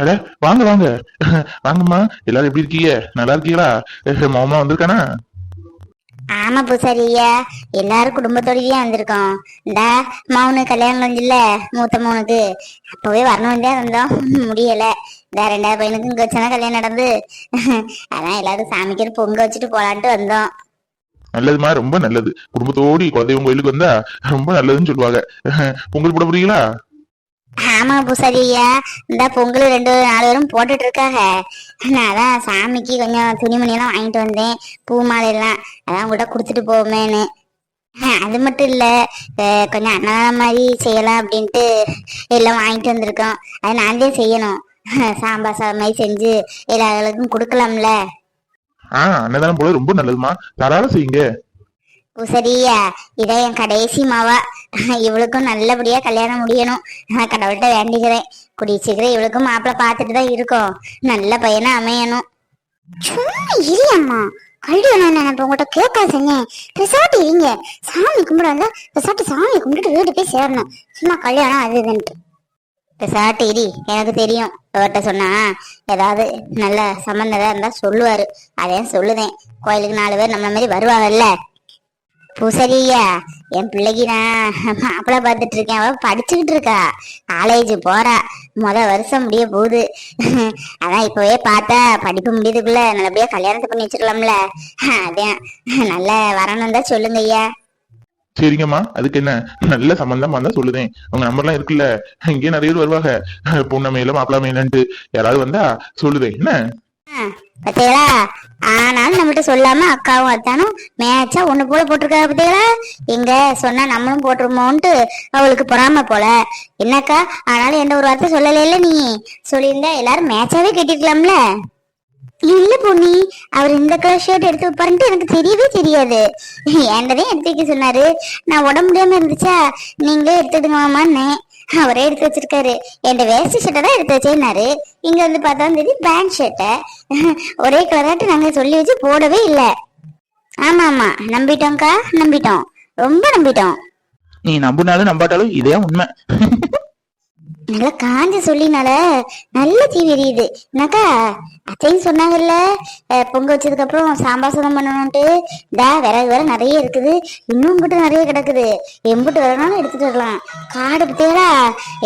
அட வாங்க வாங்க. வாங்கம்மா எல்லாரும் எப்படி இருக்கீங்க? நல்லா இருக்கீங்களா? மாமா வந்திருக்கானா? ஆமா பூசாரி ஐயா எல்லாரும் குடும்பத்தோடயே வந்திருக்கோம். இந்த மௌனு கல்யாணம் வந்துல்ல மூத்த மௌனுக்கு அப்பவே வரணும் தான் வந்தோம். முடியல. இந்த ரெண்டாவது பையனுக்கு இங்க வச்சுதான் கல்யாணம் நடந்து. அதான் எல்லாரும் சாமிக்கு பொங்க வச்சுட்டு போலான்ட்டு வந்தோம். நல்லதுமா? ரொம்ப நல்லது. குடும்பத்தோடி குலதெய்வம் கோயிலுக்கு வந்தா ரொம்ப நல்லதுன்னு சொல்லுவாங்க. பொங்கல் போட போறீங்களா? ஆமா பூசாரி ஐயா இந்த பொங்கல் ரெண்டு நாலு பேரும் போட்டுட்டு இருக்காங்க நான் அதான் சாமிக்கு கொஞ்சம் துணிமணி எல்லாம் வாங்கிட்டு வந்தேன். பூ மாலை எல்லாம் அதான் உங்கள்கிட்ட கொடுத்துட்டு போவேன்னு அது மட்டும் இல்ல. கொஞ்சம் அன்னதானம் மாதிரி செய்யலாம் அப்படின்ட்டு எல்லாம் வாங்கிட்டு வந்திருக்கோம். அது நான் தான் செய்யணும். சாம்பார் சாதம் மாதிரி செஞ்சு எல்லாருக்கும் கொடுக்கலாம்ல. ஆஹ் அன்னதானம் போல ரொம்ப நல்லதுமா. தாராளம் செய்யுங்க. பூசரியா இதான் என் கடைசி மாவா. இவளுக்கும் நல்லபடியா கல்யாணம் முடியணும். நான் கடவுள்கிட்ட வேண்டிக்கிறேன். கூடிய சீக்கிரம் இவளுக்கும் மாப்பிள்ளை பார்த்துட்டு தான் இருக்கோம். நல்ல பையனா அமையணும். சும்மா இல்லையம்மா அம்மா. கல்யாணம் நான் உங்கள்கிட்ட கேட்க சொன்னேன். ரிசார்ட் இருங்க. சாமி கும்பிட வந்தா பெசாட்டு சாமி கும்பிட்டு வீடு போய் சேரணும். சும்மா கல்யாணம் அது இதுன்ட்டு. பெசாட்டு இரி. எனக்கு தெரியும். அவர்கிட்ட சொன்னா ஏதாவது நல்ல சம்மந்ததா இருந்தா சொல்லுவாரு. அதே சொல்லுதேன். கோயிலுக்கு நாலு பேர் நம்மள மாதிரி வருவாங்கல்ல. பூசரியா? என் பிள்ளைக்கு நான் மாப்பிள்ளை பார்த்துட்டு இருக்கேன் அவ படிச்சுக்கிட்டு இருக்கா காலேஜ் போறா. முத வருஷம் முடிய போகுது. அதான் இப்பவே பார்த்தா படிப்பு முடியதுக்குள்ள நல்லபடியா கல்யாணத்தை பண்ணி வச்சிடலாம்ல அதான் நல்ல வரணும் தான் சொல்லுங்க ஐயா. சரிங்கம்மா. அதுக்கு என்ன? நல்ல சம்பந்தமா இருந்தா சொல்லுதேன். அவங்க நம்பர்லாம் இருக்குல்ல. இங்கே நிறைய பேர் வருவாங்க. பொண்ணமையில மாப்பிளாமையிலன்ட்டு யாராவது வந்தா சொல்லுதேன் என்ன? பத்தியலா ஆனாலும் நம்மகிட்ட சொல்லாம அக்காவும் அத்தானும் மேட்சா ஒண்ணு போல போட்டிருக்கா பத்தியலா எங்க சொன்னா நம்மளும் போட்டுருமோன்ட்டு அவளுக்கு பொறாம போல. என்னக்கா? ஆனாலும் எந்த ஒரு வார்த்தை சொல்லல நீ. சொல்லியிருந்தா எல்லாரும் மேட்சாவே கட்டிருக்கலாம்ல. இல்ல பொண்ணி அவர் இந்த கலர் ஷர்ட் எடுத்து வைப்பாருன்ட்டு எனக்கு தெரியவே தெரியாது. ஏண்டதே எடுத்து வைக்க சொன்னாரு. நான் உடம்பு முடியாம இருந்துச்சா? நீங்களே எடுத்துடுங்க மாமான்னு. அவரே எடுத்து வச்சிருக்காரு. என் வேஸ்ட் ஷர்ட்டை தான் எடுத்து வச்சேன்னாரு இங்க வந்து பார்த்தா தேதி பேண்ட் ஷர்ட்டை ஒரே கலராட்டு நாங்க சொல்லி வச்சு போடவே இல்லை. ஆமா ஆமா. நம்பிட்டோம்க்கா நம்பிட்டோம். ரொம்ப நம்பிட்டோம். நீ நம்பினாலும் நம்பாட்டாலும் இதே உண்மை. நல்லா காஞ்ச சொல்லினால நல்ல தீ எரியுது என்னக்கா அத்தையும் சொன்னாங்கல்ல பொங்க வச்சதுக்கு அப்புறம் சாம்பார் சாதம் பண்ணணும்ட்டு டா விறகு வேற நிறைய இருக்குது. இன்னும் உங்ககிட்ட நிறைய கிடக்குது. எம்புட்டு வரனாலும் எடுத்துட்டு வரலாம். காடு பத்தியடா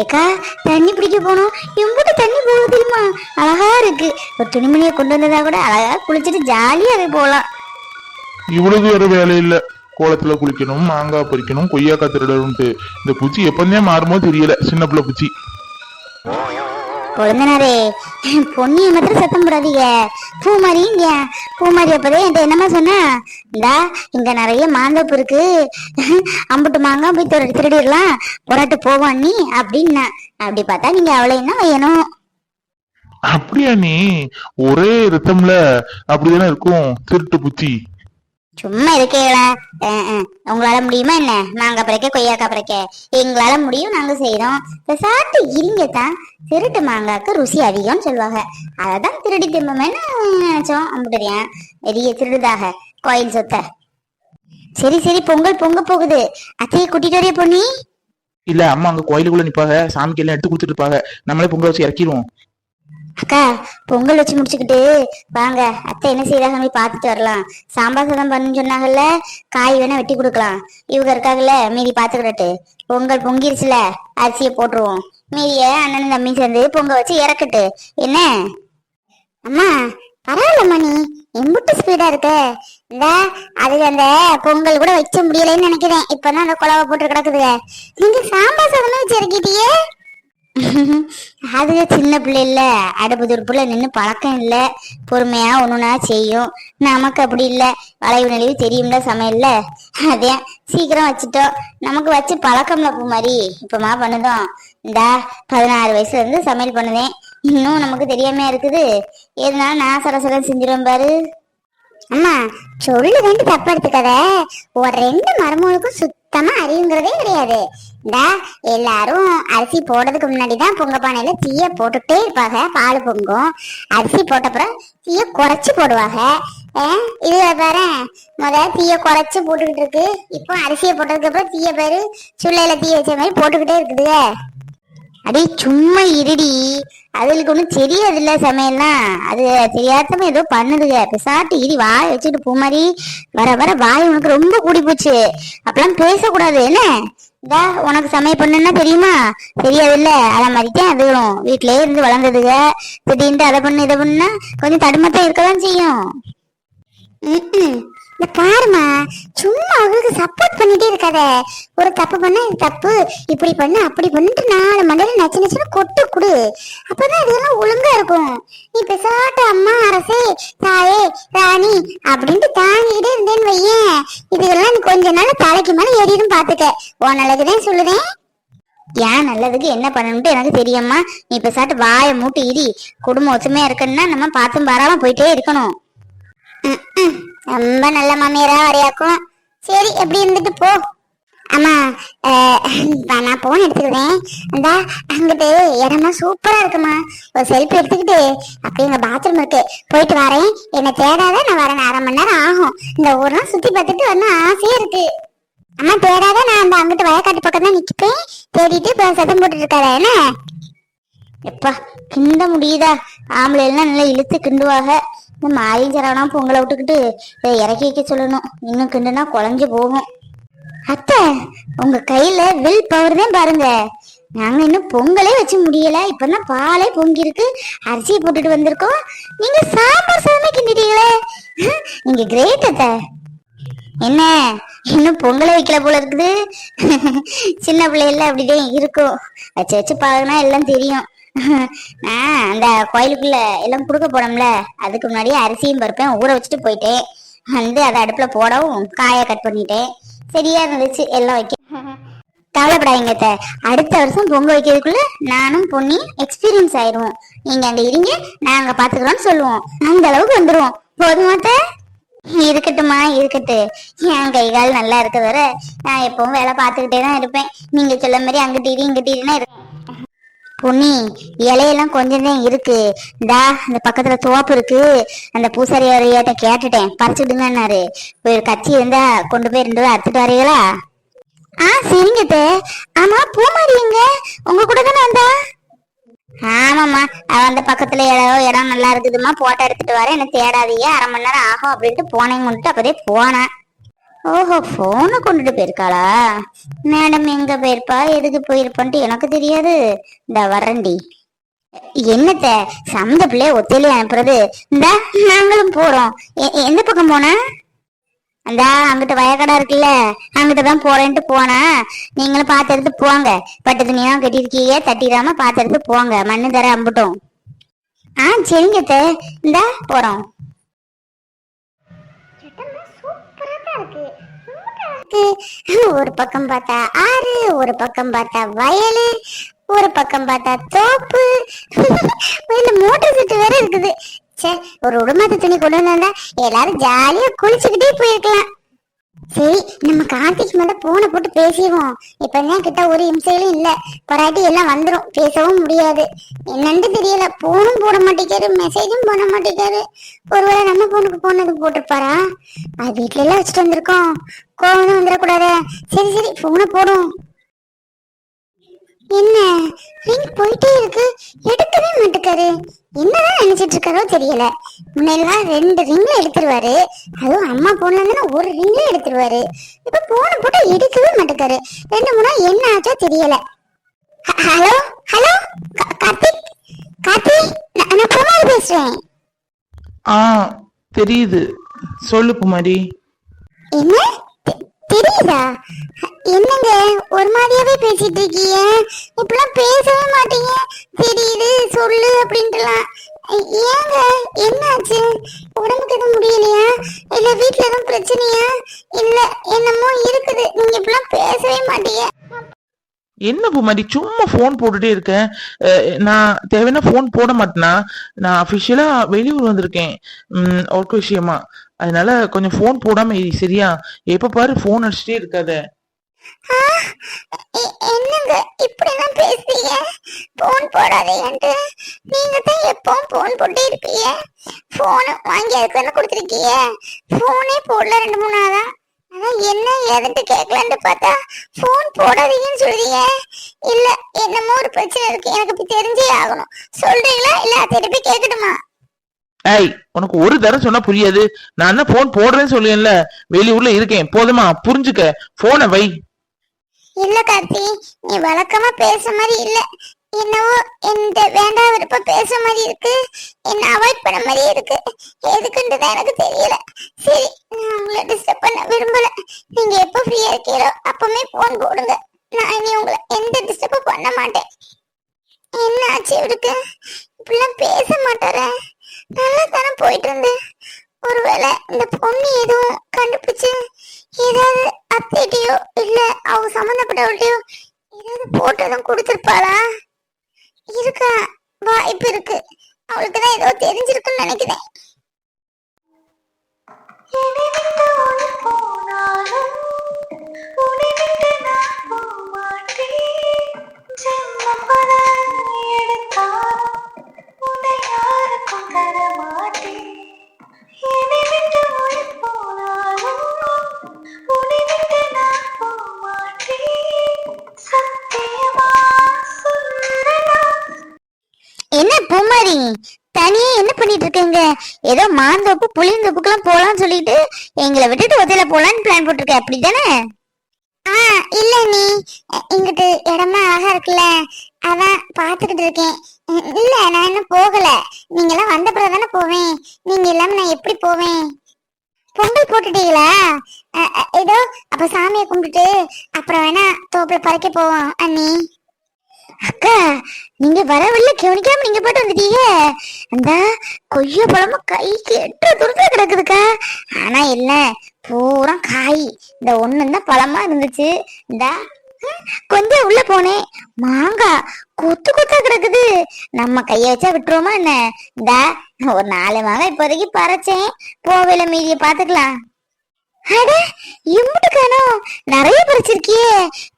ஏக்கா தண்ணி பிடிக்க போனோம். எம்புட்டு தண்ணி போகுது தெரியுமா? அழகா இருக்கு. ஒரு துணிமணியை கொண்டு வந்ததா கூட அழகா குளிச்சுட்டு ஜாலியா அது போகலாம். இவ்வளவு வேற வேலை இல்ல. கோலத்துல குளிக்கணும் மாங்காய் பறிக்கணும் கொய்யாக்காய் திருடணும்ட்டு இந்த பூச்சி எப்பந்தே மாறுமோ தெரியல. சின்ன பிள்ளை பூச்சி. கொழுந்தனாரே பொன்னிய மட்டும் சத்தம் போடாதீங்க. பூமாரி பூ பூமாரி அப்பதே என்கிட்ட என்னமா சொன்னா? இந்தா இங்க நிறைய மாந்தப்பு இருக்கு. அம்புட்டு மாங்காய் போய் திருடி திருடிடலாம். புரட்டு போவா நீ அப்படின்னா. அப்படி பார்த்தா நீங்க அவளை என்ன வேணும் அப்படியா நீ? ஒரே ரத்தம்ல அப்படிதானே இருக்கும் திருட்டு புத்தி. சும்மா இருக்கீங்களா அஹ், உங்களால முடியுமா என்ன? நாங்க பிறக்க கொய்யாக்கா பிறக்க. எங்களால முடியும் நாங்க செய்யறோம் சாப்பிட்டு இருங்க தான் திருட்டு மாங்காக்கு ருசி அதிகம்னு சொல்லுவாங்க. அததான் திருடி திம்பமேன்னு நினைச்சோம். அம்புட்டறியான் பெரிய திருடுதாக. கோயில் சொத்த. சரி சரி பொங்கல் பொங்க போகுது. அத்தையை கூட்டிட்டு வரைய பொண்ணி இல்ல அம்மா அங்க கோயிலுக்குள்ள நிப்பாங்க. சாமிக்கு எல்லாம் எடுத்து கொடுத்துட்டு இருப்பாங்க. நம்மளே பொங்கல் வச்சு இறக்கிடுவோம். அக்கா பொங்கல் வச்சு முடிச்சுக்கிட்டு வாங்க. அத்தை என்ன செய்யறாங்க போய் பார்த்துட்டு வரலாம். சாம்பார் சாதம் பண்ணுன்னு சொன்னாங்கல்ல காய் வேணா வெட்டி கொடுக்கலாம். இவங்க இருக்காங்கல்ல மீதி பார்த்துக்கிட்டு பொங்கல் பொங்கிருச்சுல அரிசியை போட்டுருவோம். மீதிய அண்ணன் தம்பி சேர்ந்து பொங்க வச்சு இறக்கட்டு. என்ன? அம்மா பரவாயில்லம்மா நீ. எம்புட்டு ஸ்பீடா இருக்க. இந்த அது அந்த பொங்கல் கூட வைக்க முடியலைன்னு நினைக்கிறேன். இப்பதான் அந்த குழவை போட்டு கிடக்குதுங்க. நீங்க சாம்பார் சாதமே வச்சு இறக்கிட்டியே அது சின்ன பிள்ளை இல்ல. அடுப்பு துருப்புல நின்று பழக்கம் இல்லை. பொறுமையா ஒண்ணுனா செய்யும். நமக்கு அப்படி இல்லை. வளைவு நெளிவு தெரியும்ல சமையல்ல. அதே சீக்கிரம் வச்சுட்டோம். நமக்கு வச்சு பழக்கம்ல பூ மாதிரி இப்பமா பண்ணுதோம். இந்தா பதினாறு வயசுல இருந்து சமையல் பண்ணுதேன். இன்னும் நமக்கு தெரியாம இருக்குது. எதுனாலும் நான் சரசரம் செஞ்சிருவேன் பாரு. அம்மா சொல்லு வேண்டி தப்பா எடுத்துக்காத. ஒரு ரெண்டு மருமகளுக்கும் சுத்தமா அறிவுங்கிறதே கிடையாது. இந்தா எல்லாரும் அரிசி போடுறதுக்கு முன்னாடி தான் பொங்க பானையில தீய போட்டுட்டே இருப்பாங்க பால் பொங்கும். அரிசி போட்டப்புறம் தீய குறைச்சு போடுவாங்க. இது பாரு முத தீய குறைச்சு போட்டுக்கிட்டு இருக்கு. இப்போ அரிசியை போட்டதுக்கு அப்புறம் தீய பேரு சுள்ளையில தீய வச்ச மாதிரி போட்டுக்கிட்டே இருக்குதுங்க அடே சும்மா இருடி. அதுகளுக்கு ஒன்றும் தெரியாதுல்ல சமையல்லாம். அது தெரியாதம ஏதோ பண்ணுதுங்க பிசாட்டு இடி வாய் வச்சுட்டு பூ மாதிரி வர வர வாய் உனக்கு ரொம்ப கூடி போச்சு. அப்பெல்லாம் பேசக்கூடாது. என்ன? இதா உனக்கு சமையல் பண்ணுன்னா தெரியுமா? தெரியாதுல்ல. அத மாதிரி தான் அதுகளும் இருந்து வளர்ந்ததுங்க திடீர்னு அதை பண்ணு இதை பண்ணுனா கொஞ்சம் தடுமத்தான் இருக்கதான் செய்யும். இந்த பாருமா சும்மா அவங்களுக்கு சப்போர்ட் பண்ணிட்டே இருக்காத. ஒரு தப்பு பண்ணா இது தப்பு இப்படி பண்ணு அப்படி பண்ணிட்டு நாலு மண்டையில நச்சு நச்சுன்னு கொட்டு கொடு. அப்பதான் இதெல்லாம் ஒழுங்கா இருக்கும். நீ பெசாட்ட அம்மா அரசே தாயே ராணி அப்படின்ட்டு தாங்கிக்கிட்டே இருந்தேன்னு வையேன். இதெல்லாம் நீ கொஞ்ச நாள் தலைக்கு மேல ஏறிடும் பாத்துக்க. உன் நல்லதுதான் சொல்லுதேன். ஏன் நல்லதுக்கு என்ன பண்ணணும்ட்டு எனக்கு தெரியும்மா. நீ பெசாட்டு வாயை மூட்டு இடி. குடும்பம் ஒற்றுமையா இருக்குன்னா நம்ம பார்த்தும் பாராம போயிட்டே இருக்கணும். ரொம்ப நல்ல மாமியாரா வரையாக்கும். சரி எப்படி இருந்துட்டு போ. அம்மா அஹ், நான் போன் எடுத்துக்கிறேன். அந்த அங்கிட்டு இடமா சூப்பரா இருக்குமா. ஒரு செல்ஃபி எடுத்துக்கிட்டு அப்படி எங்க பாத்ரூம் இருக்கு. போயிட்டு வரேன். என்னை தேடாத நான் வரேன். அரை மணி நேரம் ஆகும். இந்த ஊரெல்லாம் சுத்தி பார்த்துட்டு வரணும் ஆசையா இருக்கு. அம்மா தேடாத நான் அந்த அங்கிட்டு வயக்காட்டு பக்கம் தான் நிக்கப்பேன். தேடிட்டு இப்ப சத்தம் போட்டுட்டு இருக்காரு என்ன? எப்பா கிண்ட முடியுதா? ஆம்பளை எல்லாம் நல்லா இழுத்து கிண்டுவாக இந்த மாயும் பொங்கலை விட்டுக்கிட்டு இதை இறக்கி வைக்க சொல்லணும். இன்னும் கிண்டுனா குழஞ்சு போகும். அத்தை உங்க கையில வில் பவர் தான் பாருங்க. நாங்க இன்னும் பொங்கலே வச்சு முடியல. இப்பதான் பாலே பொங்கி இருக்கு அரிசியை போட்டுட்டு வந்திருக்கோம். நீங்க சாம்பார் சாதமே கிண்டிட்டீங்களே. நீங்க கிரேட் அத்தை. என்ன? இன்னும் பொங்கலை வைக்கல போல இருக்குது. சின்ன பிள்ளைல அப்படிதான் இருக்கும். வச்சு வச்சு பழகுனா எல்லாம் தெரியும். நான் அந்த கோயிலுக்குள்ள எல்லாம் கொடுக்க போனோம்ல அதுக்கு முன்னாடியே அரிசியும் பருப்பேன் ஊற வச்சுட்டு போயிட்டேன் வந்து அதை அடுப்புல போடவும் காயை கட் பண்ணிட்டேன் சரியா இருந்துச்சு எல்லாம் வைக்க. கவலைப்படாதீங்க அத்தை. அடுத்த வருஷம் பொங்கல் வைக்கிறதுக்குள்ள நானும் பொண்ணி எக்ஸ்பீரியன்ஸ் ஆயிடுவோம். நீங்க அங்க இருங்க நாங்க பாத்துக்கிறோம்னு சொல்லுவோம். அந்த அளவுக்கு வந்துருவோம். போதுமாத்த இருக்கட்டுமா இருக்கட்டு. என் கை கால் நல்லா இருக்க வர நான் எப்பவும் வேலை பார்த்துக்கிட்டே தான் இருப்பேன். நீங்க சொல்ல மாதிரி அங்கிட்டு இரு இங்கிட்டு இருன்னா இருப்பேன் பொன்னி இலையெல்லாம் கொஞ்சம் தான் இருக்கு. இந்தா இந்த பக்கத்துல தோப்பு இருக்கு. அந்த பூசாரி வரையாட்ட கேட்டுட்டேன். பறிச்சுடுங்கன்னாரு. ஒரு கட்சி இருந்தா கொண்டு போய் ரெண்டு அறுத்துட்டு வரீங்களா ஆ சரிங்க ஆமா பூமாரி எங்க? உங்க கூட தானே வந்தா? ஆமாம்மா அவ அந்த பக்கத்துல இடம் இடம் நல்லா இருக்குதுமா போட்டோ எடுத்துட்டு வரேன். என்ன தேடாதீங்க. அரை மணி நேரம் ஆகும் அப்படின்ட்டு போனேன் கொண்டுட்டு அப்பதே போனேன் ஓஹோ போனை கொண்டுட்டு போயிருக்காளா? மேடம் எங்க போயிருப்பா? எதுக்கு போயிருப்பான்ட்டு எனக்கு தெரியாது. இந்த வரண்டி என்னத்த? சமந்த பிள்ளைய ஒத்தையிலே அனுப்புறது. இந்த நாங்களும் போறோம். எ- எந்த பக்கம் போன? அந்த அங்கிட்ட வயக்கடா இருக்குல்ல. அங்கிட்ட தான் போறேன்ட்டு போனா. நீங்களும் பார்த்து எடுத்து போங்க. பட்டு துணியெல்லாம் கட்டியிருக்கீங்க தட்டிடாம பார்த்து எடுத்து போங்க. மண்ணு தர அம்புட்டோம். ஆ சரிங்க இந்த போறோம். ஒரு பக்கம் பார்த்தா ஆறு ஒரு பக்கம் பார்த்தா வயலு ஒரு பக்கம் பார்த்தா தோப்பு. மோட்டர் செட்டு வேற இருக்குது. ஒரு உடுமாத்த துணி கொண்டு வந்தா எல்லாரும் ஜாலியா குளிச்சுக்கிட்டே போயிருக்கலாம். சரி நம்ம கார்த்திக் மேல போன போட்டு பேசிடுவோம். இப்பதான் கிட்ட ஒரு இம்சையிலும் இல்ல. பொறாட்டி எல்லாம் வந்துரும். பேசவும் முடியாது. என்னன்னு தெரியல. போனும் போட மாட்டேங்காரு மெசேஜும் பண்ண மாட்டேங்காரு ஒருவேளை நம்ம போனுக்கு போனது போட்டிருப்பாரா? அது வீட்ல எல்லாம் வச்சுட்டு வந்திருக்கோம். கோவம் வந்துடக்கூடாது. சரி சரி போனை போடும். என்ன? ரிங் போயிட்டே இருக்கு. எடுக்கவே மாட்டேக்காரு. என்னதான் நினைச்சிட்டு இருக்காரோ தெரியல. முன்னாடிலாம் ரெண்டு ரிங்ல எடுத்துருவாரு. அதுவும் அம்மா போன்ல இருந்தா ஒரு ரிங்ல எடுத்துருவாரு. இப்ப போன போட்டு எடுக்கவே மாட்டேக்காரு. ரெண்டு மூணு என்ன ஆச்சோ தெரியல. ஹலோ ஹலோ கார்த்திக் கார்த்திக் நான் குமார் பேசுறேன். ஆ தெரியுது. சொல்லு குமாரி. என்ன? புரியுதா என்னங்க ஒரு மாதிரியாவே பேசிட்டு இருக்கீங்க இப்பெல்லாம் பேசவே மாட்டீங்க. தெரியுது சொல்லு அப்படின்ட்டுலாம். ஏங்க என்னாச்சு? உடம்புக்கு எதுவும் முடியலையா? இல்ல வீட்டுல எதுவும் பிரச்சனையா? இல்ல என்னமோ இருக்குது. நீங்க இப்பெல்லாம் பேசவே மாட்டீங்க. என்ன குமாரி சும்மா ஃபோன் போட்டுட்டே இருக்கேன் நான் தேவைன்னா ஃபோன் போட மாட்டேனா? நான் அஃபிஷியலா வெளியூர் வந்திருக்கேன். ஒர்க் விஷயமா. அதனால கொஞ்சம் ஃபோன் போடாம சரியா? எப்ப பாரு ஃபோன் அடிச்சுட்டே இருக்காத. ஆ, எ- என்னங்க இப்படிலாம் பேசுறீங்க? போன் போடாதீங்கன்ட்டு நீங்க தான் எப்பவும் போன் போட்டே இருக்கீங்க போன் வாங்கி அதுக்கு தானே கொடுத்துருக்கீங்க? போனே போடல ரெண்டு மூணு நாளா? அதான் என்ன கேட்கலான்ட்டு பார்த்தா ஃபோன் போடாதீங்கன்னு சொல்றீங்க. இல்ல என்னமோ ஒரு பிரச்சனை இருக்கு. எனக்கு இப்ப தெரிஞ்சே ஆகணும். சொல்றீங்களா? இல்ல திருப்பி கேட்கட்டுமா? ஏய் உனக்கு ஒரு தடவை சொன்னா புரியாது. நான் என்ன போன் போடுறேன்னு சொல்லியேன்ல வெளியூர்ல இருக்கேன். போதுமா? புரிஞ்சுக்க. போனை வை. இல்ல கார்த்தி. நீ வழக்கமா பேச மாதிரி இல்ல. என்னவோ இந்த வேண்டாம் விருப்ப பேச மாதிரி இருக்கு. என்ன அவாய்ட் பண்ண மாதிரி இருக்கு. எதுக்குன்றது எனக்கு தெரியல. சரி நான் உங்களை டிஸ்டர்ப் பண்ண விரும்பல. நீங்க எப்ப ஃப்ரீயா இருக்கீரோ அப்பவுமே போன் போடுங்க. நான் இனி உங்களை எந்த டிஸ்டர்பும் பண்ண மாட்டேன். என்ன ஆச்சு இவருக்கு? இப்படிலாம் பேச மாட்டாரே. நல்லா தானே போயிட்டு இருந்தேன் ஒருவேளை இந்த பொண்ணு எதுவும் கண்டுபிடிச்சு ஏதாவது அத்தைகிட்டயோ இல்ல அவங்க சம்மந்தப்பட்டவர்கிட்டயோ ஏதாவது போட்டதும் கொடுத்துருப்பாளா? இருக்கா? வாய்ப்பு இருக்கு. அவளுக்கு தான் ஏதோ தெரிஞ்சிருக்குன்னு நினைக்கிறேன். எங்களை விட்டுட்டு ஒத்தையில போலான்னு பிளான் போட்டிருக்க அப்படிதானே ஆ இல்ல நீ. இங்கிட்டு இடமா அழகா இருக்குல்ல. அதான் பாத்துக்கிட்டு இருக்கேன். இல்ல நான் இன்னும் போகல. நீங்க எல்லாம் வந்த பிறகு தானே போவேன். நீங்க இல்லாம நான் எப்படி போவேன்? பொங்கல் போட்டுட்டீங்களா? ஏதோ அப்ப சாமியை கும்பிட்டுட்டு அப்புறம் வேணா தோப்புல பறக்க போவோம் அண்ணி. அக்கா நீங்க வரவில்லை கவனிக்காம நீங்க போட்டு வந்துட்டீங்க. அந்த கொய்யா பழமும் கைக்கு எட்டு துருத்துல கிடக்குதுக்கா. ஆனா என்ன பூரா காய். இந்த ஒண்ணு தான் பழமா இருந்துச்சு. இந்த கொஞ்சம் உள்ள போனேன் மாங்காய் கொத்து கொத்தா கிடக்குது. நம்ம கைய வச்சா விட்டுருவோமா என்ன? இந்த ஒரு நாலு மாங்காய் இப்போதைக்கு பறைச்சேன். போவேல மீதிய பாத்துக்கலாம். அட இம்புட்டு நிறைய பறிச்சிருக்கியே.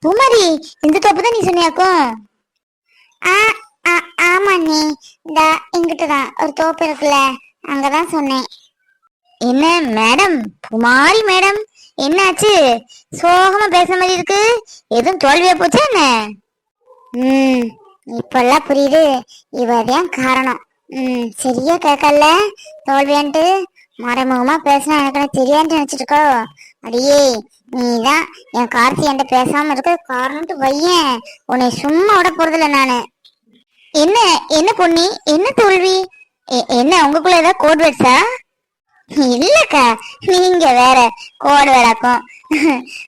பூமாரி இந்த தோப்பு தான் நீ சொன்னியாக்கும்? ஆமா நீ இந்த இங்கிட்டு தான் ஒரு தோப்பு இருக்குல்ல அங்கதான் சொன்னேன். என்ன மேடம்? குமாரி மேடம். என்னாச்சு? சோகமா பேச மாதிரி இருக்கு. எதுவும் தோல்வியா போச்சா என்ன? ம் இப்பெல்லாம் புரியுது. இவதான் காரணம். ம் சரியா கேட்கல. தோல்வியான்ட்டு. மறைமுகமா பேசினா எனக்கு என்ன தெரியாதுன்னு நினைச்சிட்டு இருக்கோ? அடியே நீதான் என் கார்த்தி என்கிட்ட பேசாம இருக்க காரணம்ட்டு பையன் உன்னை சும்மா விட போறதில்ல நானு. என்ன என்ன பொண்ணி என்ன தோல்வி? எ- என்ன உங்களுக்குள்ள ஏதாவது கோட் வேர்ட்ஸா இல்லக்கா நீங்க வேற கோடு வேடாக்கும்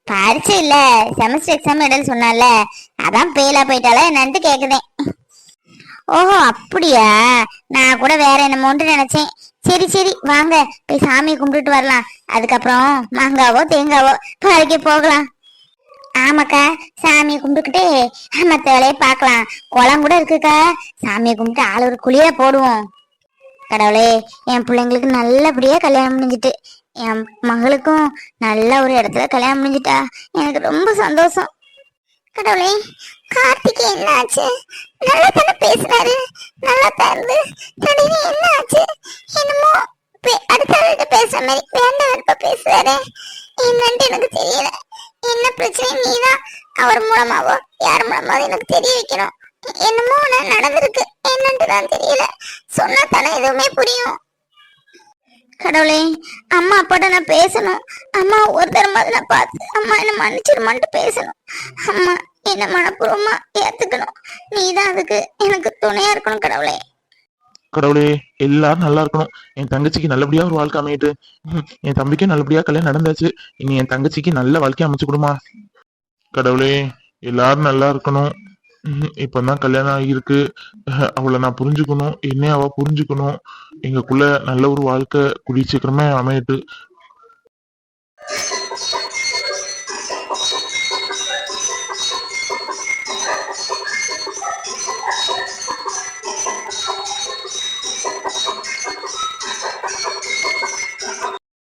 பரிச்சை இல்ல செமஸ்டர் எக்ஸாம் எழுத சொன்னால அதான் ஃபெயிலா போயிட்டால என்னன்ட்டு கேக்குதேன். ஓஹோ அப்படியா? நான் கூட வேற என்னமோன்ட்டு நினைச்சேன். சரி சரி வாங்க. போய் சாமி கும்பிட்டுட்டு வரலாம். அதுக்கப்புறம் மாங்காவோ தேங்காவோ பறிக்க போகலாம். ஆமாக்கா சாமியை கும்பிட்டுக்கிட்டே மத்த வேலையை பார்க்கலாம். குளம் கூட இருக்குக்கா. சாமியை கும்பிட்டு ஆள் ஒரு குழியா போடுவோம். கடவுளே என் பிள்ளைங்களுக்கு நல்லபடியா கல்யாணம் முடிஞ்சிட்டு என் மகளுக்கும் நல்ல ஒரு இடத்துல கல்யாணம் முடிஞ்சிட்டா எனக்கு ரொம்ப சந்தோஷம். கடவுளே கார்த்திகே என்ன ஆச்சு நல்லா தானே பேசுறாரு. நல்லா தான் இருந்து. திடீர்னு என்ன ஆச்சு என்னமோ அடுத்த பேசுற மாதிரி. வேண்டாம் விருப்ப பேசுறாரு. என்னன்ட்டு எனக்கு தெரியல. என்ன பிரச்சனை நீதான் அவர் மூலமாவோ யார் மூலமாவோ எனக்கு தெரிய வைக்கணும். என்னமோ ஒண்ணு நடந்திருக்கு. என்னன்ட்டு தான் தெரியல. சொன்னா தானே எதுவுமே புரியும். கடவுளே அம்மா அப்பாட்ட நான் பேசணும். அம்மா ஒரு தரமாவது நான் பார்த்து அம்மா என்ன மன்னிச்சிருமான்ட்டு பேசணும். அம்மா என்ன மனப்பூர்வமா ஏத்துக்கணும். நீதான் அதுக்கு எனக்கு துணையா இருக்கணும் கடவுளே. கடவுளே எல்லாரும் நல்லா இருக்கணும். என் தங்கச்சிக்கு நல்லபடியா ஒரு வாழ்க்கை அமையிட்டு. என் தம்பிக்கும் நல்லபடியா கல்யாணம் நடந்தாச்சு. இனி என் தங்கச்சிக்கு நல்ல வாழ்க்கை அமைச்சு கொடுமா. கடவுளே எல்லாரும் நல்லா இருக்கணும். இப்பதான் கல்யாணம் ஆகியிருக்கு. அவளை நான் புரிஞ்சுக்கணும். என்ன அவ புரிஞ்சுக்கணும். எங்களுக்குள்ள நல்ல ஒரு வாழ்க்கை குடி சீக்கிரமே அமையிட்டு.